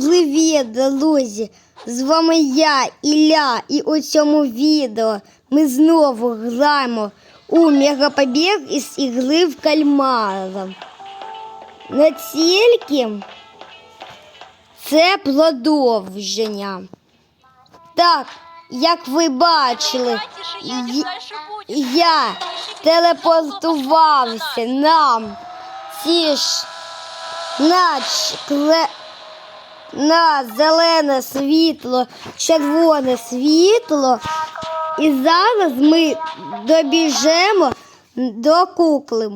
привіт, друзі! З вами я, Ілля, і у цьому відео ми знову граємо у мегапобіг із ігри в кальмара. Не тільки це продовження. Так, як ви бачили, я телепортувався нам ці ж на, кле- на зелене світло, червоне світло. І зараз ми добіжемо до кукли.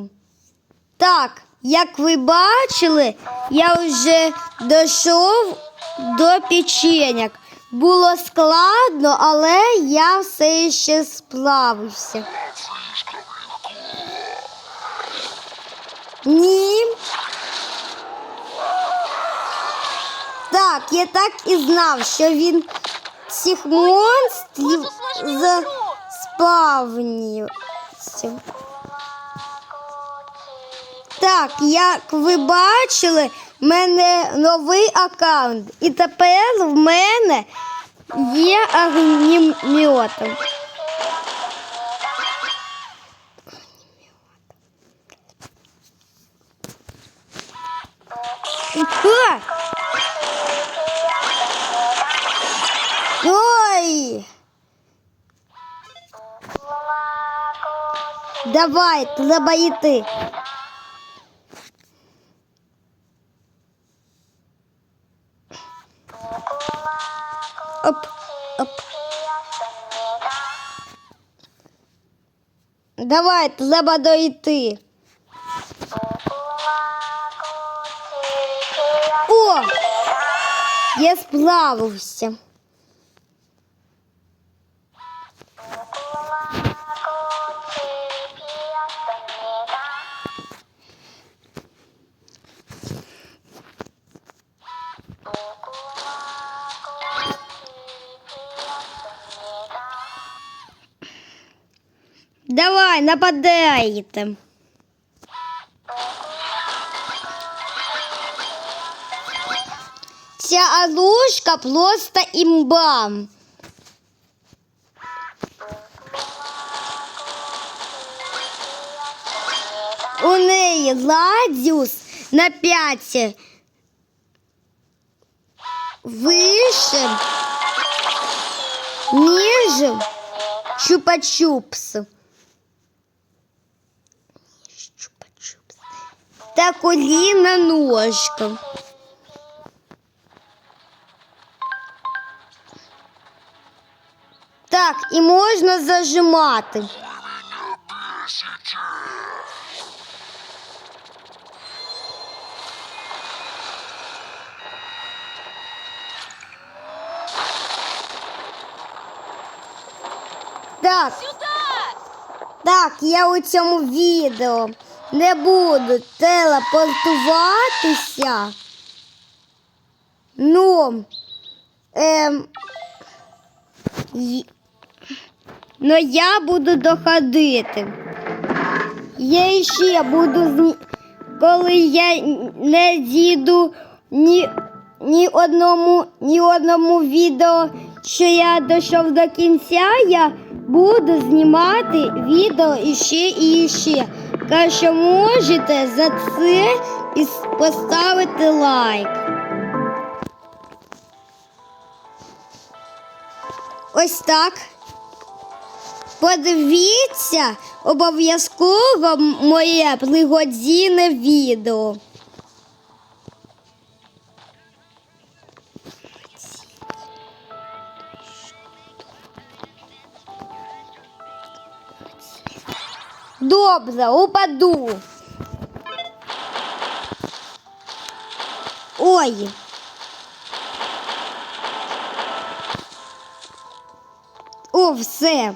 Так, як ви бачили, я вже дійшов до печеньок. Було складно, але я все ще справився. Ні. Так, я так і знав, що він цих монстрів усложнив Так, як ви бачили, в мене новий аккаунт. І тепер в мене є огнемет. Давай, треба йти. Оп, оп. Давай, треба дойти. О! Я справився. Давай, нападайте. Ця алушка просто імба. У неї ладіус на 5 вище, ніж чупа-чупс. Чупа-чупс. Та коліна ножка. Так, і можна зажимати. Так, так, я у цьому відео не буду телепортуватися. Ну, ем, но я буду доходити. Я ще буду коли я не дійду ні, ні одному ні одному відео, що я дійшов до кінця, я буду знімати відео іще і іще. Що можете за це і поставити лайк. Ось так. Подивіться обов'язково моє пригодзіне відео. Добре, упаду. Ой. О, все.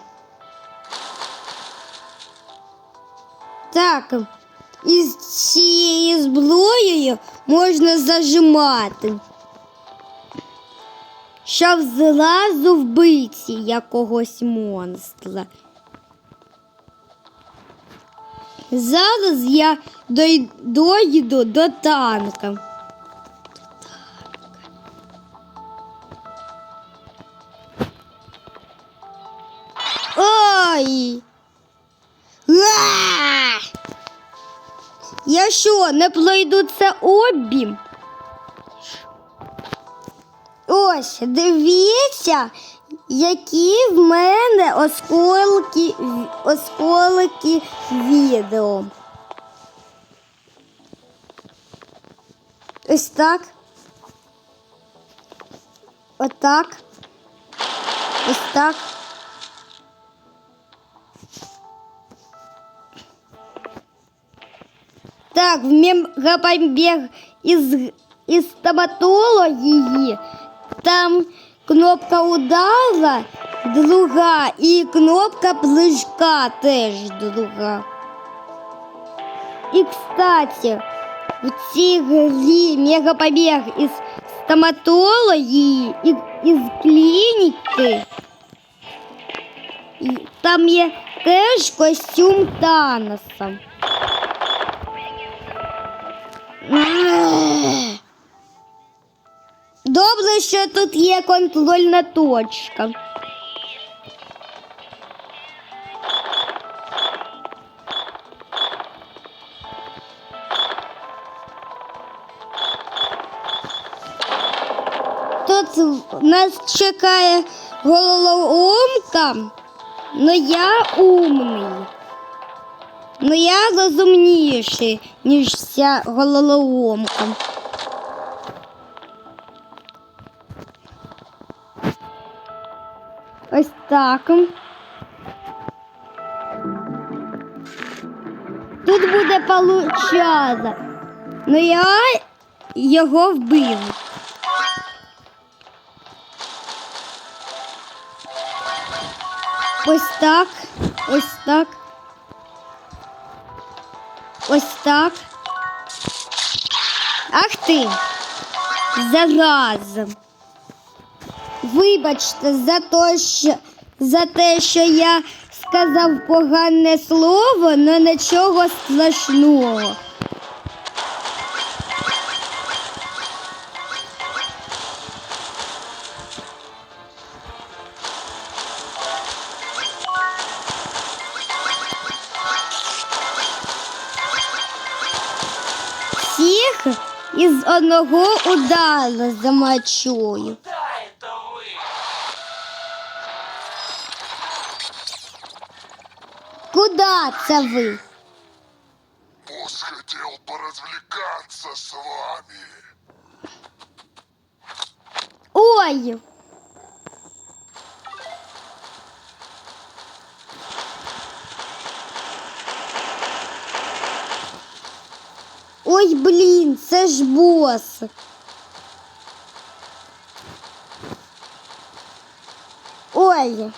Так, із цією зброєю можна зажимати. Щоб зразу вбити якогось монстра. Зараз я дойду до танка. Ой! Ла! Я що, не пройду це обі? Ось, дивіться, які в мене осколки, осколки відео. Ось так. Отак. Ось так. Так, в мегапомбег із, із стоматології там кнопка удара друга і кнопка прыжка теж друга. І, кстати, в цій грі мегапомбег із стоматології і із клініки там є теж костюм Таноса. Добре, що тут є контрольна точка. Тут нас чекає головоломка, но я умний. Ну я розумніший, ніж вся головоломка. Ось так. Тут буде получаза. Ну я його вбив. Ось так. Ось так. Ось так. Ах ти. Зараза. Вибачте за те, що, за те, що я сказав погане слово, але нічого страшного. Всіх із одного удару замочую. Куда це ви? Босс хотел поразвлекаться с вами. Ой. Ой, блін, це ж бос. Ой.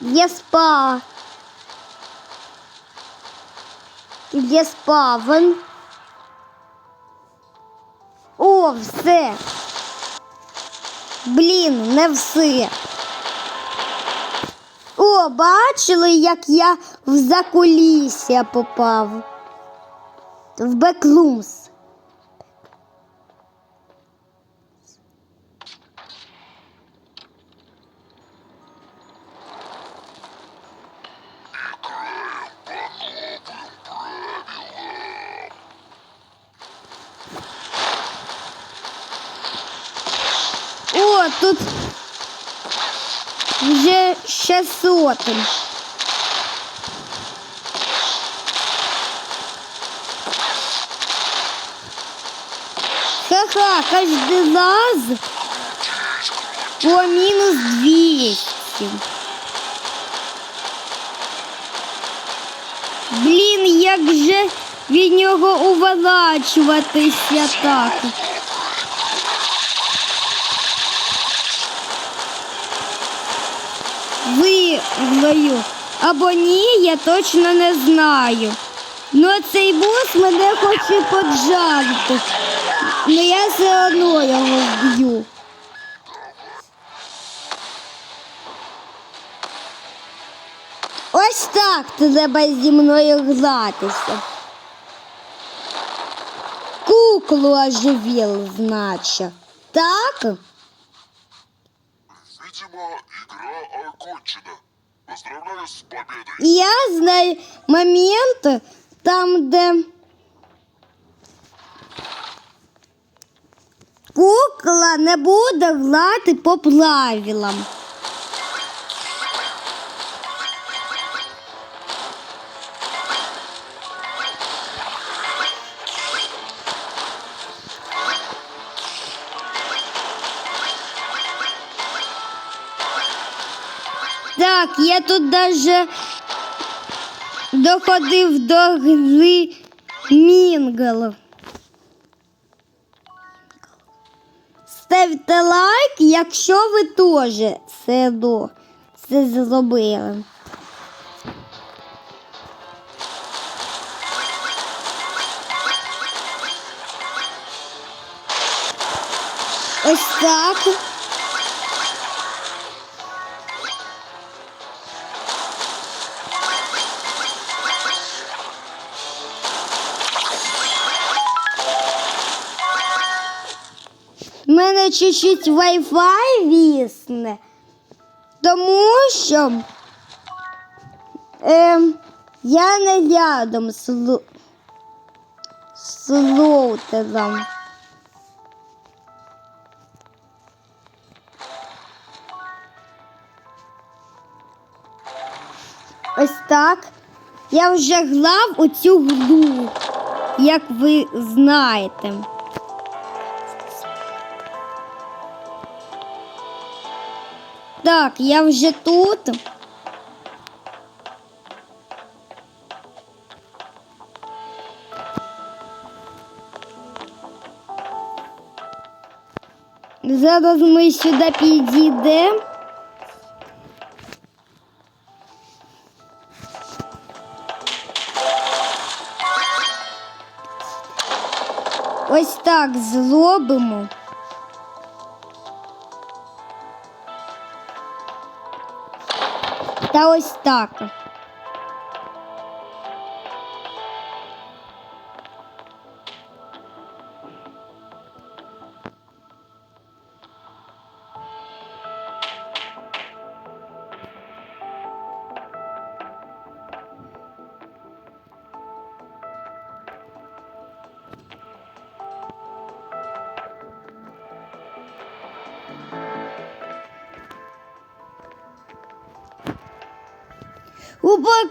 Я спа. Я спавен. О, все. Блін, не все. О, бачили, як я в закулісся попав. В Беклумс. Тут вже 600. Ха-ха, каждый раз по минус 200. Блін, як же від нього уворачуватися так? Виграю. Або ні, я точно не знаю. Ну цей бос мене хоче поджарити. Ну я все одно його вб'ю. Ось так треба зі мною гратися. Куклу оживил, значить. Так? Видимо, игра окончена. Поздравляю с победой. Я знаю момент там, где кукла не буде грати по правилам. Так, я тут даже доходив до гри Мінгл. Ставте лайк, якщо ви теж це, це зробили. Ось так. Чуть-чуть Wi-Fi вісне, тому що е, я не рядом з, лу- Ось так. Я вже грав у цю гру, як ви знаєте. Так, я вже тут. Зараз ми сюди підійдемо. Ось так зробимо. Та ось так. Убок.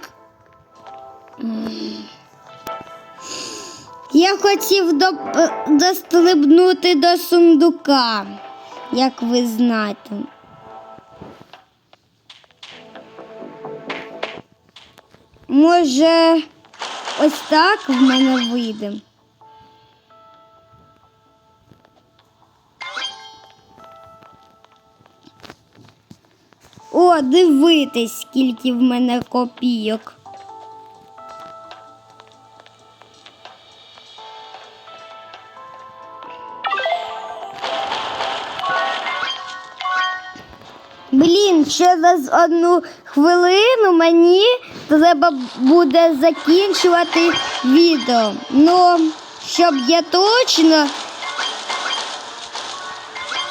Я хотів до, е, дострибнути до сундука, як ви знаєте. Може, ось так в мене вийде. О, дивитись, скільки в мене копійок. Блін, через одну хвилину мені треба буде закінчувати відео. Ну, щоб я точно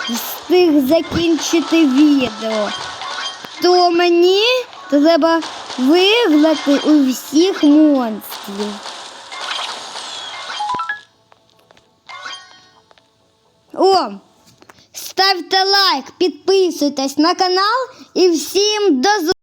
встиг закінчити відео, то мені треба вигнати у всіх монстрів. О! Ставте лайк, підписуйтесь на канал і всім до зустрічі!